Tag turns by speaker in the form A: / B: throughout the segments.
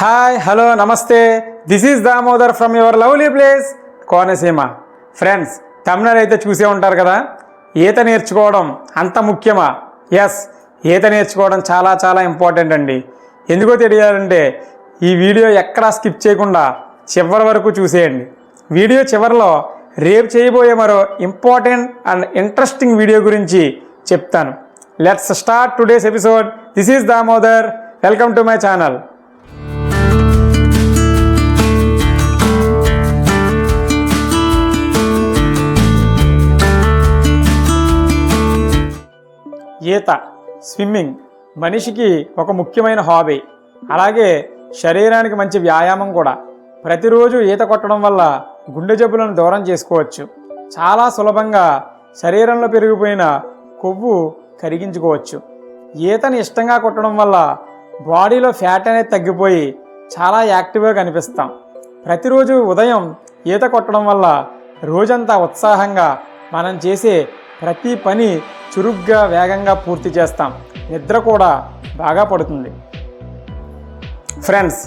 A: Hi hello నమస్తే. This is Damodar from your lovely place Konaseema. Friends Tamil Nadu అయితే చూసే ఉంటారు కదా? ఈత నేర్చుకోవడం అంత ముఖ్యమా? ఎస్ ఈత నేర్చుకోవడం చాలా చాలా ఇంపార్టెంట్ అండి. ఎందుకో తెలియాలంటే ఈ వీడియో ఎక్కడా స్కిప్ చేయకుండా చివరి వరకు చూసేయండి. వీడియో చివరిలో రేపు చేయబోయే మరో ఇంపార్టెంట్ అండ్ ఇంట్రెస్టింగ్ వీడియో గురించి చెప్తాను. Let's start today's episode this is Damodar welcome to my channel ఈత స్విమ్మింగ్ మనిషికి ఒక ముఖ్యమైన హాబీ. అలాగే శరీరానికి మంచి వ్యాయామం కూడా. ప్రతిరోజు ఈత కొట్టడం వల్ల గుండె జబ్బులను దూరం చేసుకోవచ్చు. చాలా సులభంగా శరీరంలో పెరిగిపోయిన కొవ్వు కరిగించుకోవచ్చు. ఈతని ఇష్టంగా కొట్టడం వల్ల బాడీలో ఫ్యాట్ అనేది తగ్గిపోయి చాలా యాక్టివ్గా కనిపిస్తాం. ప్రతిరోజు ఉదయం ఈత కొట్టడం వల్ల రోజంతా ఉత్సాహంగా మనం చేసే ప్రతి పని చురుగ్గా వేగంగా పూర్తి చేస్తాం. నిద్ర కూడా బాగా పడుతుంది. ఫ్రెండ్స్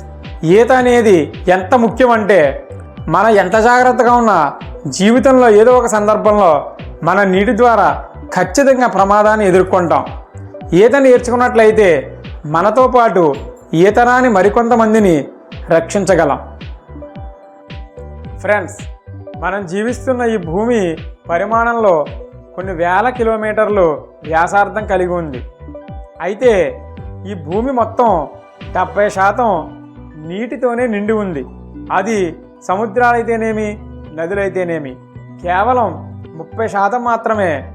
A: ఈత అనేది ఎంత ముఖ్యం అంటే మనం ఎంత జాగ్రత్తగా ఉన్నా జీవితంలో ఏదో ఒక సందర్భంలో మన నీటి ద్వారా ఖచ్చితంగా ప్రమాదాన్ని ఎదుర్కొంటాం. ఈత నేర్చుకున్నట్లయితే మనతో పాటు ఈతరాని మరికొంతమందిని రక్షించగలం. ఫ్రెండ్స్ మనం జీవిస్తున్న ఈ భూమి పరిమాణంలో కొన్ని వేల కిలోమీటర్లు వ్యాసార్థం కలిగి ఉంది. అయితే ఈ భూమి మొత్తం డెబ్బై శాతం నీటితోనే నిండి ఉంది. అది సముద్రాలైతేనేమి నదులైతేనేమి? కేవలం ముప్పై శాతం మాత్రమే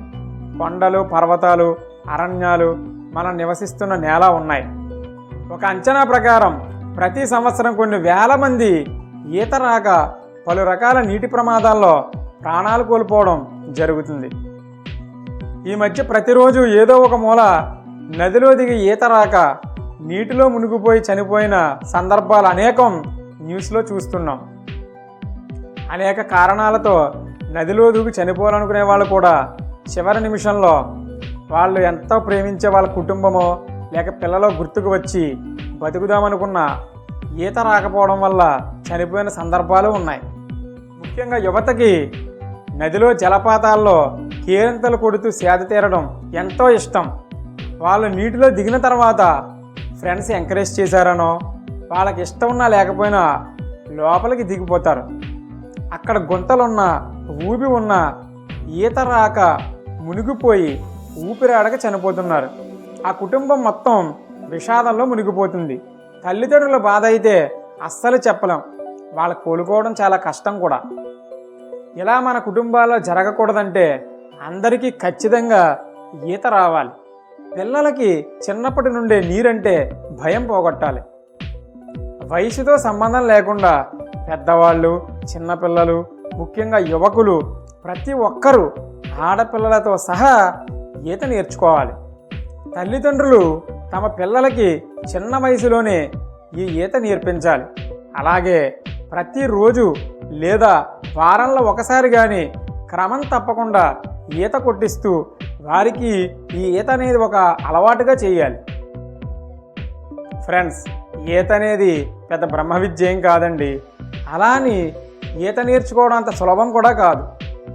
A: కొండలు పర్వతాలు అరణ్యాలు మనం నివసిస్తున్న నేల ఉన్నాయి. ఒక అంచనా ప్రకారం ప్రతి సంవత్సరం కొన్ని వేల మంది ఈత రాక పలు రకాల నీటి ప్రమాదాల్లో ప్రాణాలు కోల్పోవడం జరుగుతుంది. ఈ మధ్య ప్రతిరోజు ఏదో ఒక మూల నదిలో దిగి ఈత రాక నీటిలో మునిగిపోయి చనిపోయిన సందర్భాలు అనేకం న్యూస్లో చూస్తున్నాం. అనేక కారణాలతో నదిలో దూకి చనిపోవాలనుకునే వాళ్ళు కూడా చివరి నిమిషంలో వాళ్ళు ఎంతో ప్రేమించే వాళ్ళ కుటుంబమో లేక పిల్లలో గుర్తుకు వచ్చి బతుకుదామనుకున్న ఈత రాకపోవడం వల్ల చనిపోయిన సందర్భాలు ఉన్నాయి. ముఖ్యంగా యువతకి నదిలో జలపాతాల్లో కేరింతలు కొడుతూ సేద తీరడం ఎంతో ఇష్టం. వాళ్ళు నీటిలో దిగిన తర్వాత ఫ్రెండ్స్ ఎంకరేజ్ చేశారనో వాళ్ళకి ఇష్టం ఉన్నా లేకపోయినా లోపలికి దిగిపోతారు. అక్కడ గుంతలున్న ఊబి ఉన్న ఈత రాక మునిగిపోయి ఊపిరాడక చనిపోతున్నారు. ఆ కుటుంబం మొత్తం విషాదంలో మునిగిపోతుంది. తల్లిదండ్రుల బాధ అయితే అస్సలు చెప్పలేం. వాళ్ళ కోలుకోవడం చాలా కష్టం కూడా. ఇలా మన కుటుంబాల్లో జరగకూడదంటే అందరికీ ఖచ్చితంగా ఈత రావాలి. పిల్లలకి చిన్నప్పటి నుండే నీరంటే భయం పోగొట్టాలి. వయసుతో సంబంధం లేకుండా పెద్దవాళ్ళు చిన్నపిల్లలు ముఖ్యంగా యువకులు ప్రతి ఒక్కరూ ఆడపిల్లలతో సహా ఈత నేర్చుకోవాలి. తల్లిదండ్రులు తమ పిల్లలకి చిన్న వయసులోనే ఈ ఈత నేర్పించాలి. అలాగే ప్రతిరోజు లేదా వారంలో ఒకసారి కానీ క్రమం తప్పకుండా ఈత కొట్టిస్తూ వారికి ఈ ఈత అనేది ఒక అలవాటుగా చేయాలి. ఫ్రెండ్స్ ఈత అనేది పెద్ద బ్రహ్మ విద్య ఏం కాదండి. అలా అని ఈత నేర్చుకోవడం అంత సులభం కూడా కాదు.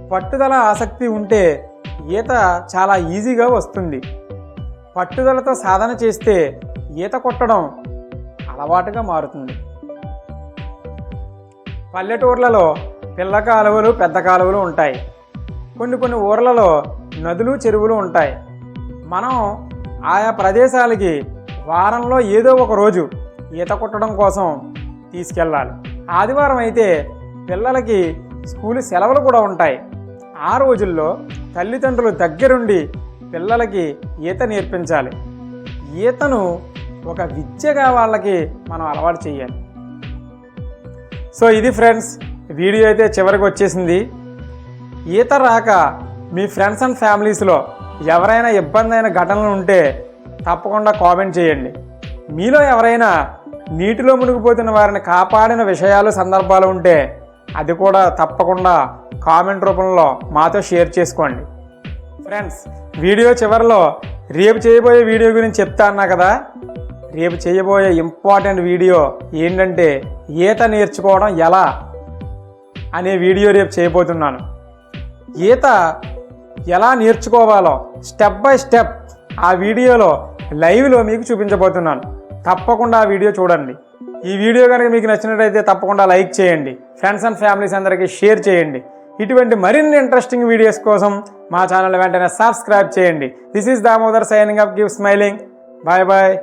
A: పట్టుదల ఆసక్తి ఉంటే ఈత చాలా ఈజీగా వస్తుంది. పట్టుదలతో సాధన చేస్తే ఈత కొట్టడం అలవాటుగా మారుతుంది. పల్లెటూర్లలో పిల్ల కాలువలు పెద్ద కాలువలు ఉంటాయి. కొన్ని కొన్ని ఊర్లలో నదులు చెరువులు ఉంటాయి. మనం ఆయా ప్రదేశాలకి వారంలో ఏదో ఒక రోజు ఈత కొట్టడం కోసం తీసుకెళ్ళాలి. ఆదివారం అయితే పిల్లలకి స్కూల్ సెలవులు కూడా ఉంటాయి. ఆ రోజుల్లో తల్లిదండ్రులు దగ్గరుండి పిల్లలకి ఈత నేర్పించాలి. ఈతను ఒక విద్యగా వాళ్ళకి మనం అలవాటు చేయాలి. సో ఇది ఫ్రెండ్స్ వీడియో అయితే చివరికి వచ్చేసింది. ఈత రాక మీ ఫ్రెండ్స్ అండ్ ఫ్యామిలీస్లో ఎవరైనా ఇబ్బంది అయిన ఘటనలు ఉంటే తప్పకుండా కామెంట్ చేయండి. మీలో ఎవరైనా నీటిలో మునిగిపోతున్న వారిని కాపాడిన విషయాలు సందర్భాలు ఉంటే అది కూడా తప్పకుండా కామెంట్ రూపంలో మాతో షేర్ చేసుకోండి. ఫ్రెండ్స్ వీడియో చివరిలో రేపు చేయబోయే వీడియో గురించి చెప్తా అన్నా కదా రేపు చేయబోయే ఇంపార్టెంట్ వీడియో ఏంటంటే ఈత నేర్చుకోవడం ఎలా అనే వీడియో రేపు చేయబోతున్నాను. ఈత ఎలా నేర్చుకోవాలో స్టెప్ బై స్టెప్ ఆ వీడియోలో లైవ్లో మీకు చూపించబోతున్నాను. తప్పకుండా ఆ వీడియో చూడండి. ఈ వీడియో కనుక మీకు నచ్చినట్లయితే తప్పకుండా లైక్ చేయండి. ఫ్రెండ్స్ అండ్ ఫ్యామిలీస్ అందరికీ షేర్ చేయండి. ఇటువంటి మరిన్ని ఇంట్రెస్టింగ్ వీడియోస్ కోసం మా ఛానల్ వెంటనే సబ్స్క్రైబ్ చేయండి. This is Damodar signing up give smiling bye bye